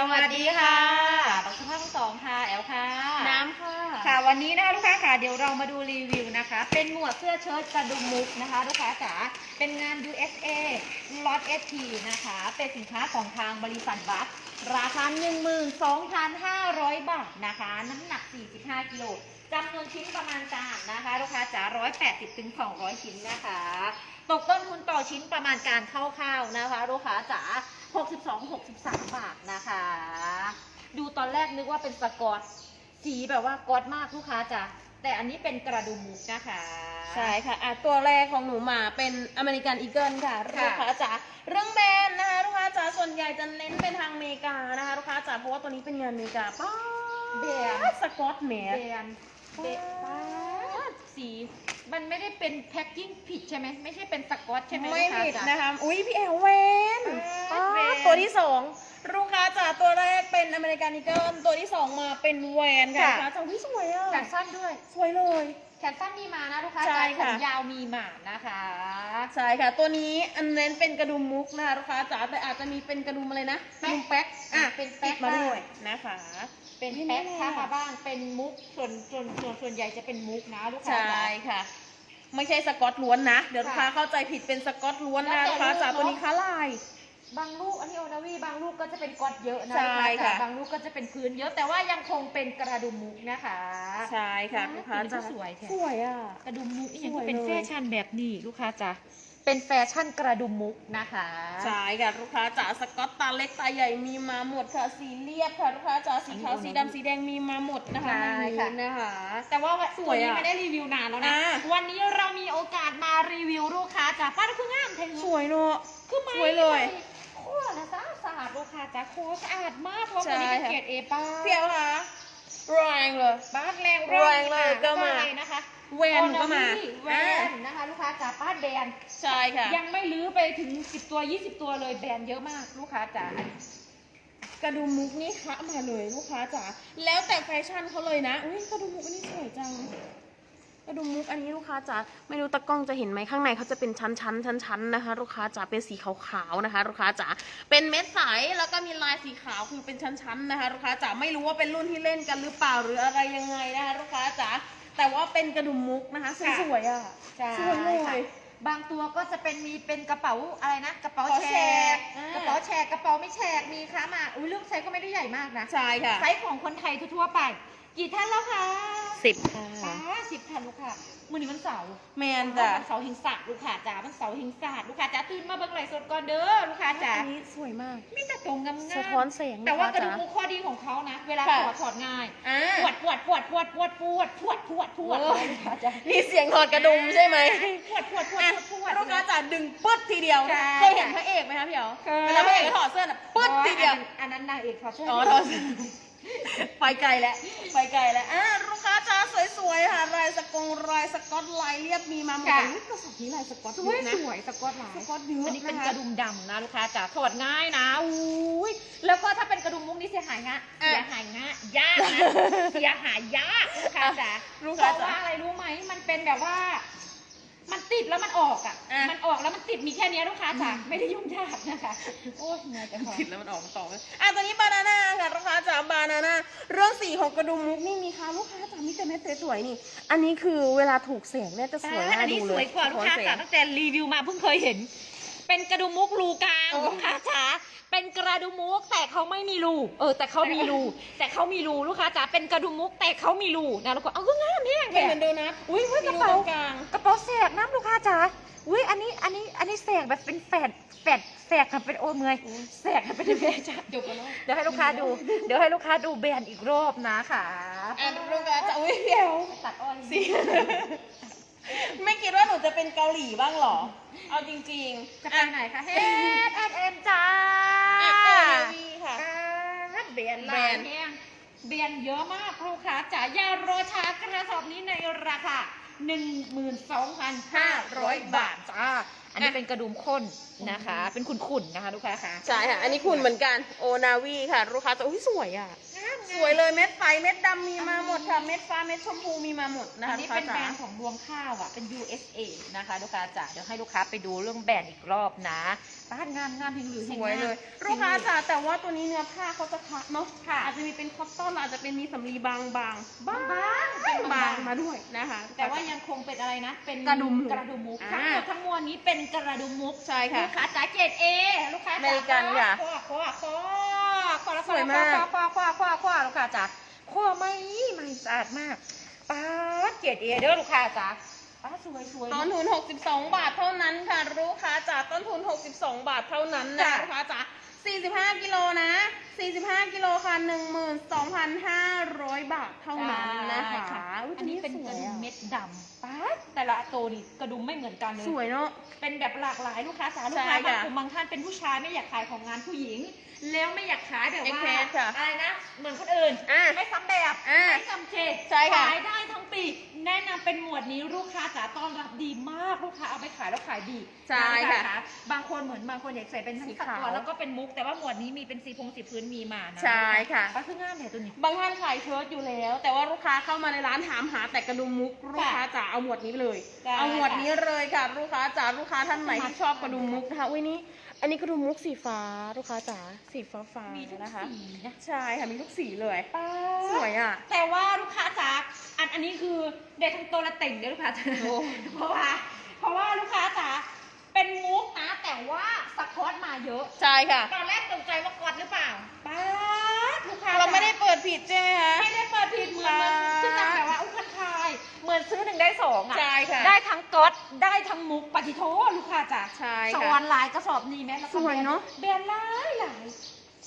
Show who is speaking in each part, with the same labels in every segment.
Speaker 1: สวัสดีค่ะบักสุภาพทั้งสองค่ะแอลค่ะ
Speaker 2: น้ำค่ะ
Speaker 1: ค่ะวันนี้นะคะลูกค้าค่ะเดี๋ยวเรามาดูรีวิวนะคะ เป็นหมวดเสื้อเชิ้ตกระดุมมุกนะคะ ลูกค้าจ๋าเป็นงาน USA ล็อต SP นะคะ เป็นสินค้าของทางบริษัทบัคราคา 12,500 บาทนะคะ น้ำหนัก 45 กิโลจำนวนชิ้นประมาณการนะคะ ลูกค้าจ๋า180ถึง200 ชิ้นนะคะ ตกต้นทุนต่อชิ้นประมาณการคร่าวๆนะคะ ลูกค้าจ๋า 62-63 บาทนะคะ ดูตอนแรกนึกว่าเป็นสกอตสีแบบว่ากอดมากลูกค้าจ้ะแต่อันนี้เป็นกระดุมมุกนะคะ
Speaker 2: ใช่ค่ะอะ ตัวแรกของหนูมาเป็นอเมริกันอีเกิลค่ะ
Speaker 1: ค่ะ
Speaker 2: ลูกค้าจ๋าเรื่องแบรนด์นะคะลูกค้าจ๋าส่วนใหญ่จะเน้นเป็นทางอเมริกานะคะลูกค้าจ๋าเพราะว่าตัวนี้เป็นงานอเมริกาป้า
Speaker 1: แบรนด์
Speaker 2: สกอตแหม
Speaker 1: แบรนด์เบป้าด สี มันไม่ได้เป็นแพ็กกิ้งผิดใช่ไหมไม่ใช่เป็นสกอตใช่ไหม
Speaker 2: ไม่
Speaker 1: ลูกค้า
Speaker 2: ผิด
Speaker 1: จ๊ะ
Speaker 2: นะคะ อุ้ยพี่แอลเวน
Speaker 1: อ่า
Speaker 2: ป้า
Speaker 1: แวน
Speaker 2: ตัวที่สองลูกค้าจ๋าตัวแรกเป็นอเมริกันอีเกิลตัวที่สองมาเป็นแวนค่ะ
Speaker 1: ค่ะ
Speaker 2: ลูกค้าจ๋าวิสวยอะ
Speaker 1: แขนสั้นด้วย
Speaker 2: สวยเลย
Speaker 1: แขนสั้นมีมานะลูกค้า
Speaker 2: ใช่
Speaker 1: จ๋าแข
Speaker 2: ค่ะ
Speaker 1: นยาวมีมานะคะ
Speaker 2: ใช่ค่ะ ตัวนี้อันเน้นเป็นกระดุมมุกนะคะลูกค้าจ๋าแต่อาจจะมีเป็นกระดุมอะไรนะกระดุมแป๊กอะ
Speaker 1: เป็นแป๊ก
Speaker 2: ติดมาด้วยนะคะ
Speaker 1: เป็น
Speaker 2: ไม่
Speaker 1: แพ็ค
Speaker 2: แน่
Speaker 1: ถ้ามาบ้างเป็นมุกส่วนส่วนส่วนส่วนใหญ่จะเป็นมุกนะลูกค้า
Speaker 2: ใช่
Speaker 1: จ๋า
Speaker 2: ค่ะ ไม่ใช่สกอตล้วนนะ เดี๋ยวลูกค้า
Speaker 1: ค่ะ
Speaker 2: เข้าใจผิดเป็นสกอตล้วน
Speaker 1: แล้
Speaker 2: นะ
Speaker 1: วแต่
Speaker 2: ลูกค้าจ๋า
Speaker 1: ลูกเนอะ
Speaker 2: ตัวนี้ค้าลาย
Speaker 1: บางลูกอันนี้โอนาวีบางลูกก็จะเป็นก๊อตเยอะนะ
Speaker 2: ใช่
Speaker 1: ลูกค้าจ๋า
Speaker 2: ค่ะ
Speaker 1: บางลูกก็จะเป็นพื้นเยอะแต่ว่ายังคงเป็นกระดุมมุกนะคะ
Speaker 2: ใช่ค่ะ
Speaker 1: อ่า
Speaker 2: ลูกค้าจ๋า
Speaker 1: สวยแท้
Speaker 2: สวยอะ
Speaker 1: กระดุมมุกนี่ยัง
Speaker 2: สวย
Speaker 1: เป็น
Speaker 2: เลย
Speaker 1: แฟชั่นแบบนี้ลูกค้าจ๋า เป็นแฟชั่นกระดุมมุกนะคะ
Speaker 2: ใช่ค่ะลูกค้าจ๋าสกอตตาเล็กตาใหญ่มีมาหมดค่ะสีเรียบค่ะลูกค้าจ๋าสีขาวสีดำสีแดงมีมาหมดนะคะ
Speaker 1: ใช่
Speaker 2: ใน
Speaker 1: ค่ะ
Speaker 2: นี้นะคะ
Speaker 1: แต่ว่า
Speaker 2: สวยอะ
Speaker 1: ตันี้ไม่ได้รีวิวนานแล้วนะ
Speaker 2: อ่า
Speaker 1: วันนี้เรามีโอกาสมารีวิวลูกค้าจ๋าป้าคืองามเท
Speaker 2: สวยเนอะ
Speaker 1: คือไม่
Speaker 2: สวยเลย
Speaker 1: โคตรนะสะอาดสะอาดลูกค้าจ๋าโคตรสะอาดมากเพราะตัวนี้เป็น
Speaker 2: ใช่ค่ะ
Speaker 1: เกรดเอป้า
Speaker 2: เพียวค่ะแรงเลย
Speaker 1: บ้านแรง
Speaker 2: แรงเลยก็มา
Speaker 1: อะไรนะคะ
Speaker 2: แวนก็มา
Speaker 1: แว
Speaker 2: อ่า
Speaker 1: นนะคะลูกค้าจ๋าป้านแบรนด์
Speaker 2: ใช่ค่ะ
Speaker 1: ยังไม่ลื้อไปถึง 10 ตัว 20 ตัวเลยแบรนด์เยอะมากลูกค้าจ๋า
Speaker 2: กระดุมมุกนี่คะมาเลยลูกค้าจ๋าแล้วแต่แฟชั่นเขาเลยนะอุ้ยกระดุมมุกอันนี้สวยจังกระดุมมุกอันนี้ลูกค้าจ๋าไม่รู้ตะกล้องจะเห็นไหมข้างในเขาจะเป็นชั้นชั้นชั้นชั้นๆนะคะ ลูกค้าจ๋าเป็นสีขาวๆนะคะ ลูกค้าจ๋าเป็นเม็ดใสแล้วก็มีลายสีขาวคือเป็นชั้นๆนะคะ ลูกค้าจ๋าไม่รู้ว่าเป็นรุ่นที่เล่นกันหรือเปล่าหรืออะไรยังไงนะคะ ลูกค้าจ๋า แต่ว่าเป็นกระดุมมุกนะคะสวยๆอะ
Speaker 1: ใช่
Speaker 2: สวยเลย
Speaker 1: ค่ะบางตัวก็จะเป็นมีเป็นกระเป๋าอะไรนะ กระเป๋าก
Speaker 2: ระเป๋า
Speaker 1: แช
Speaker 2: แช
Speaker 1: ร์
Speaker 2: ร์อ่า ก
Speaker 1: ระเป๋าแชร์กระเป๋าไม่แชร์มีค่ะมาอุ้ยลูกไซส์ก็ไม่ได้ใหญ่มากนะ
Speaker 2: ใช่ค่ะ
Speaker 1: ไซส์ของคนไทยทั่วๆไป กี่ท่านแล้วคะ
Speaker 2: สิบค่ะ
Speaker 1: ป้าสิบท่านลูกค่ะมือนี้มันเสาร์
Speaker 2: แมน
Speaker 1: มัน
Speaker 2: จ้ะ
Speaker 1: เสาร์หิงศาสตร์ลูกค้าจ๋ามันเสาร์หิงศาสตร์ลูกค้าจ๋าตื่นมาเบิ่งไหลฟ์สดก่อนเด้อลูกค้าจ๋า
Speaker 2: อันนี้สวยมาก
Speaker 1: มีแต่ตรงงามๆ
Speaker 2: สะท้อนแสง
Speaker 1: แต่ว่ากระดู
Speaker 2: ลู
Speaker 1: ก
Speaker 2: ค้
Speaker 1: มุกข้อดีของเขานะ เวลา
Speaker 2: ค่ะ
Speaker 1: ถอดถอดง่าย
Speaker 2: อ่า
Speaker 1: ปวดปวดปวดปวดปวดปวดปวดปวดปวด
Speaker 2: โอ้
Speaker 1: เลยลูกค้าจ๋า
Speaker 2: มีเสียงถอดกระดุมใช่ไหม
Speaker 1: ปวดปวดปวด
Speaker 2: อะ
Speaker 1: ปวดปวด
Speaker 2: ลูกค้าจะดึงปึ๊ดทีเดียว
Speaker 1: ใช่
Speaker 2: เคยเห็นพระเอกไหมคะพี่เอ๋
Speaker 1: เคย
Speaker 2: เวลาพระเอกเขาถอดเสื้อน่ะปึ๊ดทีเดียว
Speaker 1: อันนั้นนางเอกถอดเสื้อ
Speaker 2: อ๋อถอดเสื้อ ไปไกลแล้วไปไกลแล้วอะลูกค้าจ้าสวยๆค่ะลายสกงลายสก๊อตลายเรียบมีมาหมดเลยกระสอบนี้ลายสก๊อต
Speaker 1: ส
Speaker 2: เย
Speaker 1: วย
Speaker 2: อะนะ
Speaker 1: สวยสกอตลาย
Speaker 2: สก๊อตเยอะ
Speaker 1: อันนี้เป็น
Speaker 2: นะคะ
Speaker 1: กระดุมดำนะลูกค้าจ๋าถอดง่ายนะอุ้ยแล้วก็ถ้าเป็นกระดุมมุกนี่เสียหายงะ
Speaker 2: อะ
Speaker 1: เสียหายงะยากนะเสียหายยากลูกค้าจ๋า
Speaker 2: ลูก
Speaker 1: เพ
Speaker 2: ค้า
Speaker 1: ราะ
Speaker 2: จ๋า
Speaker 1: ว่าอะไรรู้ไหมมันเป็นแบบว่า มันติดแล้วมันออกอะ
Speaker 2: อะ
Speaker 1: มันออกแล้วมันติดมีแค่เนี้ยลูกค้าจ๋าไม่ได้ยุ่งยากนะคะ โอ้ยเหนื่อยแต่พอ
Speaker 2: ผิดแล้วมันออกมาต่อไหมอะตัวนี้บานาน่าค่ะลูกค้าจ๋าบานาน่าเรื่องสีของกระดุมมุกนี่มีค่ะลูกค้าจ๋ามีแต่เม็ดสวยๆนี่ อันนี้คือเวลาถูกแสงเนี่ยจะสวย
Speaker 1: อ่า
Speaker 2: น่า
Speaker 1: อันนี้
Speaker 2: ดู
Speaker 1: ส
Speaker 2: เลย
Speaker 1: วยกว่าลูกค้า
Speaker 2: สะท้
Speaker 1: จ๋า
Speaker 2: อนแสง
Speaker 1: ตั้งแต่รีวิวมาเพิ่งเคยเห็น เป็นกระดุมมุกรูกลาง
Speaker 2: โอ้
Speaker 1: ลูกค้าจ๋าเป็นกระดุมมุกแต่เขาไม่มีรูเออ แต่เขามีรูแต่เขามีรูลูกค้าจ๋าเป็นกระดุมมุกแต่เขามีรูนะลูกค้าเอาก็งามเนี่ย
Speaker 2: เป็นเหมือนโดนัท
Speaker 1: อุ้ยเฮ้ยก
Speaker 2: มี
Speaker 1: ระ
Speaker 2: รูต
Speaker 1: เป๋า
Speaker 2: รงกลาง
Speaker 1: กระเป๋าแสกน้ำลูกค้าจ๋าอุ้ยอันนี้อันนี้อันนี้แสกแบบเป็นแฝดแฝดแสกค่ะเป็นโอ้เมื่อยแสกค่ะเป็นแฝดจ้า
Speaker 2: จบแล้วเนอะ
Speaker 1: เดี๋ยวให้ลูกค้าดู เดี๋ยวให้ลูกค้าดูแบรนด์อีกรอบนะค่ะ
Speaker 2: อะลูกค้าจ๋าอุ้ยเดี๋ยว
Speaker 1: ตัดอ้อย
Speaker 2: สิ ไม่คิดว่าหนูจะเป็นเกาหลีบ้างเหรอ เอาจริงๆ
Speaker 1: จะไปไหนคะเฮดแอนเอ็มจ้า
Speaker 2: อะอะนาวีค่ะ
Speaker 1: การเบียน
Speaker 2: แบรนด์
Speaker 1: ลายแห้งเบียนเยอะมากลูกค้าจ๋ายาโรชากระสอบนี้ในราคา12,500 บาทจ้า อันนี้เป็นกระดุมข้นนะคะ เป็นขุ่นๆนะคะลูกค้าค่ะ
Speaker 2: ใช่ค่ะ อันนี้คุณเหมือนกัน โอนาวีค่ะ ลูกค้าจะอุ้ยสวยอะ
Speaker 1: อ่างงาม
Speaker 2: สวยเลยเม็ดไฟเม็ดดำมีมาหมดค่ะเม็ดฟ้าเม็ดชมพูมีมาหมดนะ
Speaker 1: อั
Speaker 2: คะ
Speaker 1: นนี้
Speaker 2: ลูกค้า
Speaker 1: เป็นแบร
Speaker 2: จ๋าน
Speaker 1: ด์ของรวงข้าวอะเป็น USA นะคะลูกค้าจ๋าเดี๋ยวให้ลูกค้าไปดูเรื่องแบรนด์อีกรอบนะป้านงามงามเฮงหรือ
Speaker 2: ส
Speaker 1: เฮง
Speaker 2: วย
Speaker 1: งาม
Speaker 2: เลยลูกค้าจ๋าแต่ว่าตัวนี้เนื้อผ้าเขาจะคัดเนาะ
Speaker 1: ค่ะ
Speaker 2: อาจจะมีเป็นคอตตอนอาจจะเป็นมีสำลีบางๆบาง
Speaker 1: บาง
Speaker 2: บางบางมาด้วยนะคะ
Speaker 1: แต่ว่ายังคงเป็นอะไรนะ เป็น
Speaker 2: กระดุมมุก
Speaker 1: กระดุมมุก
Speaker 2: อ่า
Speaker 1: ทั้งหมดทั้งมวลนี้เป็นกระดุมมุก
Speaker 2: ใช่ค่ะ
Speaker 1: ลูกค้าจ๋าเกรดเอลูกค้า
Speaker 2: อเมริกันค่ะ
Speaker 1: คอคอคอ คอละ
Speaker 2: สวยมาก
Speaker 1: คอคอคอคอคอลูกค้าจ๋าคอไม่ไม่สะอาดมากป้าเกรดเอเด้อลูกค้าจ๋าป้าสวยสวย
Speaker 2: ต้นทุน 62 บาทเท่านั้นค่ะลูกค้าจ๋าต้นทุน 62 บาทเท่านั้นนะ
Speaker 1: จ้ะ
Speaker 2: ลูกค้าจ๋า45 กิโลนะ 45 กิโลค่ะ 12,500 บาทเท่านั้นนะคะ
Speaker 1: ใช่
Speaker 2: อุ๊ย
Speaker 1: อันนี้เป็น
Speaker 2: ส
Speaker 1: ก
Speaker 2: ว
Speaker 1: ระ
Speaker 2: ย
Speaker 1: ดุม
Speaker 2: อะ
Speaker 1: เม็ดดำป้าดแต่ละตัวนี่กระดุมไม่เหมือนกันเลย
Speaker 2: สวยเนาะ
Speaker 1: เป็นแบบหลากหลายลูกค้าสาวลูก
Speaker 2: ใช่
Speaker 1: ค้าบาง
Speaker 2: ค่ะ
Speaker 1: กลุ่มบางท่านเป็นผู้ชายไม่อยากขายของงานผู้หญิง แล้วไม่อยากขายแบบว่า
Speaker 2: Express ค่ะ
Speaker 1: อะไรนะ เหมือนคนอื่น
Speaker 2: อะ
Speaker 1: ไม่ซ้ำแบบ
Speaker 2: อะ
Speaker 1: ไม่ซ้ำเจ
Speaker 2: ใช่ค่ะ
Speaker 1: ขายได้ทั้งปี แนะนำเป็นหมวดนี้ลูกค้าจ๋าต้อนรับดีมากลูกค้าเอาไปขายแล้วขายดี
Speaker 2: ใช่
Speaker 1: น
Speaker 2: ค่ะ
Speaker 1: บางคนเหมือนบางคนอยากใส่เป็นทั้ง
Speaker 2: สี
Speaker 1: ส
Speaker 2: ขาว
Speaker 1: กอร์แล้วก็เป็นมุก แต่ว่าหมวดนี้มีเป็นสีพงสีพื้นมีมานะ
Speaker 2: ใช่ค่ะ
Speaker 1: ป้าคืองามเนี่ยตัวนี้
Speaker 2: บางท่านขายเชิ้ตอยู่แล้ว แต่ว่าลูกค้าเข้ามาในร้านถามหาแต่กระดุมมุกลูกค้าจ๋าเอาหมวดนี้ไปเลย
Speaker 1: ได้
Speaker 2: เอาหมวดนี้เลยค่ะ ลูกค้าจ๋าลูกค้าท่านไหนที่ชอบกระดุมมุกนะคะอุ้ยนี่ อันนี้กระดุมมุกสีฟ้าลูกค้าจ๋าสีฟ้าฟ้า
Speaker 1: มีทุก
Speaker 2: นะคะ
Speaker 1: สีนะ
Speaker 2: ใช่ค่ะมีทุกสีเลย
Speaker 1: ป้า
Speaker 2: สวยอะ
Speaker 1: แต่ว่าลูกค้าจ๋าอันอันนี้คือเด็ดทั้งตัวละเต่งเด้อลูกค้าจ๋า
Speaker 2: โอ้
Speaker 1: เพราะว่า เพราะว่าลูกค้าจ๋าเป็นมุกนะแต่ว่าสควอตมาเยอะ
Speaker 2: ใช่ค่ะ
Speaker 1: ตอนแรกตกใจว่ากอดหรือเปล่าป้าดลูกค้า
Speaker 2: เราไม่ได้เปิดผิดใช่ไหมคะ
Speaker 1: ไม่ได้เปิดผิดเหมือน
Speaker 2: ค่ะ
Speaker 1: ได้ทั้งก๊อตได้ทั้งมุกปฏิโทลูกค้าจ๋า
Speaker 2: ใช่
Speaker 1: ส
Speaker 2: ค่ะ
Speaker 1: วรรค์ลายกระสอบนี้ไหมแล้วก็
Speaker 2: สวยเนอะ
Speaker 1: แบรนด์หลายหลาย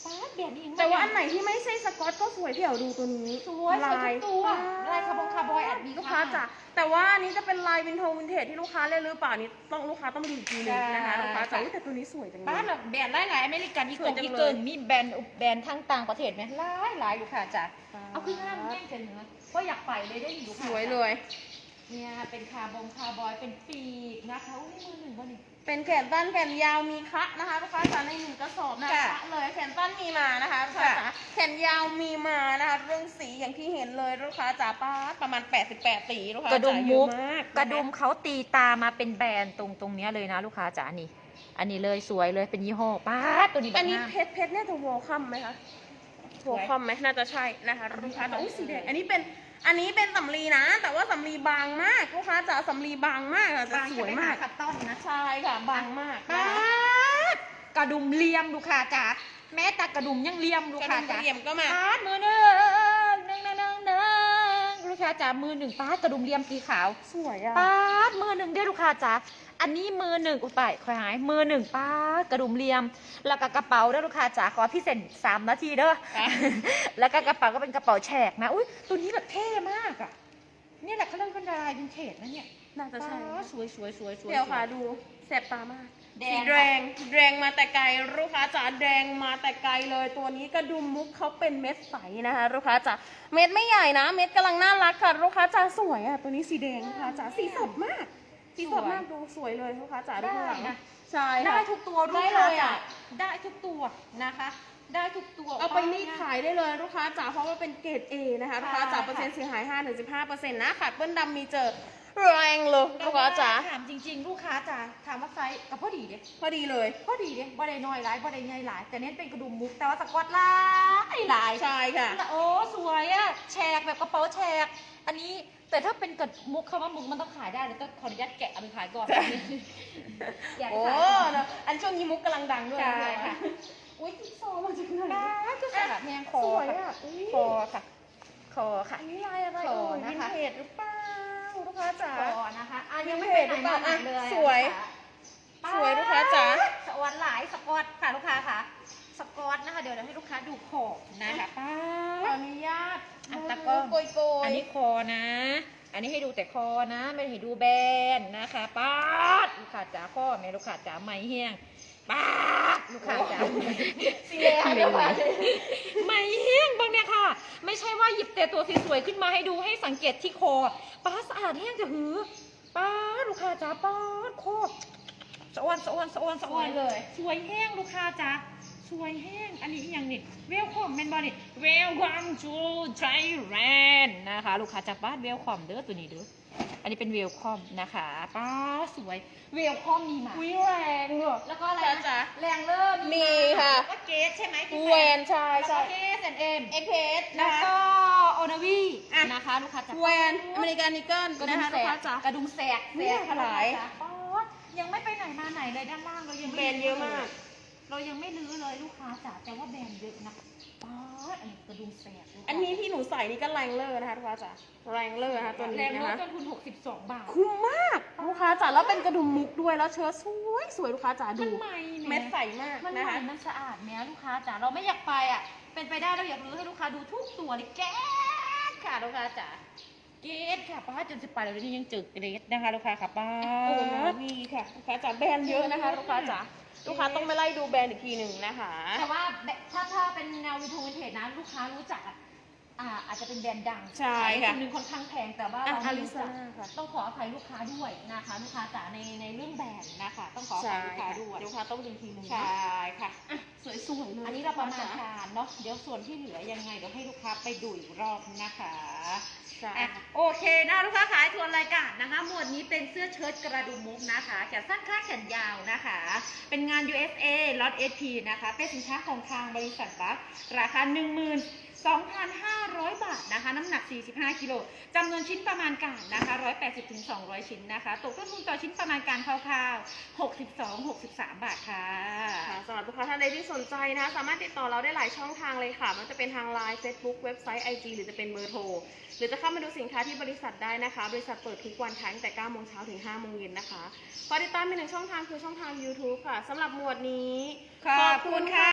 Speaker 1: ป้าดแบรนด์นี้ยังไม่
Speaker 2: แต่ว่าอันไหนที่ไม่ใช่สกอตก็สวยเดี๋ยวดูตัวนี้
Speaker 1: สวยสวยทุกตัว
Speaker 2: อ่
Speaker 1: ลายคาร์บอนคาร์บอยอาจมี
Speaker 2: ลูกค้าจ๋าแต่ว่าอันนี้จะเป็นลายวินโทวินเทจที่ลูกค้าเล่นหรือเปล่านี่ต้องลูกค้าต้องดูอีกทีหนึงนะคะลูกค้าจ๋าอุ๊ยแต่ตัวนี้สวยจังเล
Speaker 1: ป้ายแบบแบรนด์หลายหลายๆอเมริกันอี
Speaker 2: ส
Speaker 1: เกิ
Speaker 2: วย
Speaker 1: ล
Speaker 2: จัง
Speaker 1: อี
Speaker 2: เลย
Speaker 1: เกิลมีแบรนด์แบรนด์ทั้งต่างประเทศไหมหลายหลายลูกค้าจ๋า
Speaker 2: ป๊าด
Speaker 1: เอาขึ้นห้างแย่งกันเหรอเพราะอยากไปเลยได้อยู่
Speaker 2: ส
Speaker 1: ค่ะ
Speaker 2: วยเลย
Speaker 1: เนี่ยเป็นคาร์บอนคาร์บอยเป็นปีกนะคะอุ้ยนี่มือหนึ่งวะนี่
Speaker 2: เป็นแขนสั้นแขนยาวมีคะนะคะลูกค้าจ๋าในหนึ่งกระสอบนะ
Speaker 1: ค่ะ
Speaker 2: คะเลยแขนสั้นมีมานะคะลูกค้าจ๋า
Speaker 1: ค่ะ
Speaker 2: แขนยาวมีมานะคะ เรื่องสีอย่างที่เห็นเลยลูกค้าจ๋าป้าดประมาณ 88สีลูกค้าก
Speaker 1: ระดุม
Speaker 2: จ๋าเย
Speaker 1: มุก
Speaker 2: อะมากนค
Speaker 1: กระดุมเขาตีตามาเป็นแบรนด์ตรงตรงเนี้ยเลยนะลูกค้าจ๋านี่ อันนี้เลยสวยเลยเป็นยี่ห้อป้าดตัวนี้แบ
Speaker 2: อั
Speaker 1: บ
Speaker 2: นนี้
Speaker 1: งาม
Speaker 2: เพชรเพชรเนี่ยจะวอลคัมไหมคะวอลคัมไหมน่าจะใช่นะคะลูกค้าจ๋าอุ้ยสีแดงอันนี้เป็น อันนี้เป็นสำลีนะ แต่ว่าสำลีบางมากลูกค้าจ๋าสำลีบางมากอะจะ
Speaker 1: บาง
Speaker 2: สวยมาก
Speaker 1: คัตตอนนะ
Speaker 2: ใช่ค่ะบางมาก
Speaker 1: ป้า
Speaker 2: นะคะ
Speaker 1: ดกระดุมเลียมลูกค้าจ๋าแม้แต่กระดุมยังเลียมลูก
Speaker 2: กระ
Speaker 1: ค้า
Speaker 2: ดุม
Speaker 1: จ๋า
Speaker 2: เหลี่ยมก็มา
Speaker 1: ปาดมือหนึ่ง ค้าจ๋ามือหนึ่งปาดกระดุมเลียมสีขาว
Speaker 2: สวยอะ
Speaker 1: ปาดมือหนึ่งเด้อลูกค้าจ๋าอันนี้มือหนึ่งอุยไปคอยหาย มือหนึ่งปาดกระดุมเลียม แล้วก็กระเป๋าเด้อลูกค้าจ๋าขอพี่เซ็นสามนาทีเด้อ
Speaker 2: ค่ะ
Speaker 1: แล้วก็กระเป๋าก็เป็นกระเป๋าแฉกนะอุ้ยตัวนี้แบบเท่มากอะเนี่ยแหละเขาเรียกว่าลายวินเทจนะเนี่ย
Speaker 2: น่าจะใช่
Speaker 1: ปาดสวยสวยสวยสวย
Speaker 2: เดี๋ยวค่ะดูแสบตามาก
Speaker 1: แด
Speaker 2: สี
Speaker 1: ง
Speaker 2: แดงแดงมาแต่ไกลลูกค้าจ๋าแดงมาแต่ไกลเลยตัวนี้กระดุมมุกเขาเป็นเม็ดใสนะคะลูกค้าจ๋าเม็ดไม่ใหญ่นะ เม็ดกำลังน่ารักค่ะลูกค้าจ๋าสวยอะตัวนี้สีแดงลูกค้าจ๋าสีสดมากสีสดมากดูสวยเลยลูกค้าจ๋าดูข้างหลัง
Speaker 1: ได้นะ
Speaker 2: ใช่
Speaker 1: ได้
Speaker 2: ค่ะ
Speaker 1: ทุกตัว
Speaker 2: ได้
Speaker 1: ลูก
Speaker 2: เล
Speaker 1: ค้าย
Speaker 2: อะ
Speaker 1: จ๋าได้ทุกตัวนะคะ ได้ทุกตัว
Speaker 2: เอาไปรีดขายได้เลยลูกค้าจ๋าเพราะว่าเป็นเกรด A นะคะลูกค้าจ๋า
Speaker 1: ใช่ค่ะ
Speaker 2: เปอร์เซ็นต์เสียหาย 5-15%นะขาดเปิ้ลดำมีเจอ แรงเลย
Speaker 1: แต่
Speaker 2: ลูก
Speaker 1: ว่า
Speaker 2: ค้าจ๋า
Speaker 1: ถามจริง ๆ ลูกค้าจ๋าถามว่าไซส์กับพอดีเด้
Speaker 2: พอดีเลย
Speaker 1: พอดีเด้บ่ได้น้อยหลายบ่ได้ใหญ่หลาย แต่เน้นเป็นกระดุมมุกแต่ว่าสกอตหลายหลาย
Speaker 2: ใช่ค่ะ
Speaker 1: โอ้สวยอะแฉกแบบกระเป๋าแฉกอันนี้แต่ถ้าเป็นกระมุกคำว่ามุกมันต้องขายได้แล้วก็ขออนุญาตแกะเอาไปขายก่อน
Speaker 2: ใช่
Speaker 1: อยาก
Speaker 2: โอ้
Speaker 1: ขาย
Speaker 2: เนอะอันช่วงนี้มุกกำลังดังด้วย
Speaker 1: ใช่ค่ะ
Speaker 2: อุ้ยจิ๊กซอว์มาจากไหน
Speaker 1: ป้าก็สลับแพงคอ
Speaker 2: สวย
Speaker 1: ค่ะ
Speaker 2: อะอุ๊ย
Speaker 1: คอค่ะคอค่ะ
Speaker 2: อันนี้ลายอะไร
Speaker 1: ขอ
Speaker 2: เอ่ย
Speaker 1: นะ
Speaker 2: วิน
Speaker 1: คะ
Speaker 2: เทจหรือเปล่าลูก ค้าจ๋า
Speaker 1: คอนะคะ อะยังไม่
Speaker 2: วิ
Speaker 1: ไป
Speaker 2: น
Speaker 1: ไห
Speaker 2: เท
Speaker 1: น
Speaker 2: จหรือเปล่า
Speaker 1: มาไหนเลย
Speaker 2: อะสวย
Speaker 1: นะคะ
Speaker 2: สวยลูกค้าจ๋า
Speaker 1: สวรรค์หลายสกอตค่ะลูกค้าค่ะสกอตนะคะ เดี๋ยวเราให้ลูกค้าดูขอบนะคะป้า
Speaker 2: ขออนุญาต
Speaker 1: อะตะกล้อง
Speaker 2: โกยโกย
Speaker 1: อันนี้คอนะ อันนี้ให้ดูแต่คอนะ ไม่ได้ให้ดูแบนนะคะป้าดลูกค้าจ๋าข้อแม่ลูกค้าจ๋าไม่เฮี้ยงป้าดลูกค้าจ๋า
Speaker 2: สีแดง
Speaker 1: ไม่ไหวไม่เฮี้ยงบางเนี่ยค่ะ ไม่ใช่ว่าหยิบแต่ตัวสวยๆขึ้นมาให้ดูให้สังเกตที่คอป้าดสะอาดแห้งจะหือป้าดลูกค้าจ๋าป้าดคอสะอวนสะอวนสะอวนสะอวน
Speaker 2: เลย
Speaker 1: สวยแห้งลูกค้าจ๋าสวยแห้ง อันนี้อย่างนี่เวลคอมแมนบอลนี่ Welcome to Thailand นะคะ ลูกค้าจากบ้านเวลคอมเด้อตัวนี้เด้อ อันนี้เป็นเวลคอมนะคะป้าสวยเวลคอมมีมา
Speaker 2: วิแรงเหรอ
Speaker 1: แล้วก็อะไร
Speaker 2: จ๊ะ
Speaker 1: นะ
Speaker 2: จ๊ะ
Speaker 1: แรงเริ่ม
Speaker 2: มีค่ะ
Speaker 1: แล้วก็เกสใช่ไหมที่
Speaker 2: แวนใช่
Speaker 1: แล้ว
Speaker 2: ใช่
Speaker 1: ก็เกสเอ็ม
Speaker 2: เอ็กเพส
Speaker 1: แล้
Speaker 2: นะ
Speaker 1: ว
Speaker 2: คะ
Speaker 1: ก็โอนาวี
Speaker 2: อะ
Speaker 1: นะคะลูกค้าจาก
Speaker 2: แวนอเมริกันนิเกิล
Speaker 1: กระ
Speaker 2: นะ
Speaker 1: ดุม
Speaker 2: คะ
Speaker 1: แส
Speaker 2: ลูก
Speaker 1: ก
Speaker 2: ค้าจ๋าก
Speaker 1: ระดุมแสกแส
Speaker 2: เนี่ย
Speaker 1: กค่ะ
Speaker 2: หลาย
Speaker 1: ลูกค้จ๋ป๊อดยังไม่ไปไหนมาไหนเลยด้านล่างเรายังไม่
Speaker 2: แบรนด์เยอะมาก
Speaker 1: เรายังไม่รื้อเลยลูกค้าจ๋าแต่ว่าแบรนด์เยอะนะป๊อดอันนี้กระดุม แสกลูกค้า
Speaker 2: อันนี้ที่หนูใส่นี่ก็แรงเลอร์นะคะลูกค้าจ๋าแรงเลอร์นะคะตัว
Speaker 1: แร
Speaker 2: นี้
Speaker 1: ง
Speaker 2: นะ
Speaker 1: ลด
Speaker 2: คะ
Speaker 1: ต้นทุน 62 บาท
Speaker 2: คุ้มมาก ลูกค้าจ๋าแล้วเป็นกระดุมมุกด้วยแล้วเชิ้ตสวยสวยลูกค้าจ๋า
Speaker 1: มั
Speaker 2: ดู
Speaker 1: นใหม่แห
Speaker 2: เม็ดใสมาก
Speaker 1: มัน
Speaker 2: นะ
Speaker 1: ใหม่
Speaker 2: คะ
Speaker 1: มันสะอาดแม้ลูกค้าจ๋าเราไม่อยากไปอะ เป็นไปได้เราอยากรื้อให้ลูกค้าดูทุกตัวเลยแก๊สค่ะลูกค้าจ๋า เกสค่ะป้าจนจะไปแล้วนี่ยังเจอเกรดนะคะลูกค้าค่ะป้า
Speaker 2: โอ้มีค่ะลูกค้าจ๋าแบรนด์เยอะนะคะ ลูกค้าจ๋าลูกค้าต้องไปไล่ดูแบรนด์อีกทีหนึ่งนะคะ
Speaker 1: แต่ว่าแบบถ้าถ้าเป็นแนววิทูวินเทจนะลูกค้ารู้จักอะ อ่าอาจจะเป็นแบรนด์ดัง
Speaker 2: ใช่ค่ะ
Speaker 1: นหนึ่งค่อนข้างแพงแต่ว่า
Speaker 2: อะ
Speaker 1: เรา
Speaker 2: อา
Speaker 1: ไม่
Speaker 2: ริ
Speaker 1: รู้
Speaker 2: ซา
Speaker 1: จัก
Speaker 2: น่าค่ะ
Speaker 1: ต้องขออภัยลูกค้าด้วยนะคะลูกค้าจ๋าในในเรื่องแบรนด์นะคะ ต้องขออภั
Speaker 2: ใช่
Speaker 1: ยลูกค้า
Speaker 2: ค่ะ
Speaker 1: ด้วย
Speaker 2: ลูกค้าต้องดูอีกทีหนึ่ง
Speaker 1: ใช่ค่ะ
Speaker 2: อะสวยๆเลย
Speaker 1: อันนี้เราประมาณ
Speaker 2: จ๋
Speaker 1: การเนาะเดี๋ยวส่วนที่เหลือยังไงเดี๋ยวให้ลูกค้าไปดูอีกรอบนะคะ
Speaker 2: ใช่
Speaker 1: อะโอเคนะลูกค้าขายทวนรายการนะคะ หมวดนี้เป็นเสื้อเชิ้ตกระดุมมุกนะคะ แขนสั้นคาดแขนยาวนะคะ เป็นงาน USA ล็อต SP นะคะ เป็นสินค้าของทางบริษัทบัคราคา1 2,500 บาทนะคะ น้ำหนัก 45 กิโลจำนวนชิ้นประมาณการนะคะ 180ถึง200 ชิ้นนะคะตกต้นทุนต่อชิ้นประมาณการคร่าวๆ 62-63 บาทค่ะ
Speaker 2: ค่ะสำหรับลูกค้าท่านใดที่สนใจนะคะสามารถติดต่อเราได้หลายช่องทางเลยค่ะไมันจะเป็นทาง Line Facebook เว็บไซต์ IG หรือจะเป็นเบอร์โทร หรือจะเข้ามาดูสินค้าที่บริษัทได้นะคะ บริษัทเปิดทุกวันทั้งแต่9โมงเช้าถึง5โมงเย็นนะคะขอติดตามอีกหนึ่งช่องทางคือช่องทาง YouTube ค่ะสำหรับหมวดนี้
Speaker 1: ขอบคุณค่ะ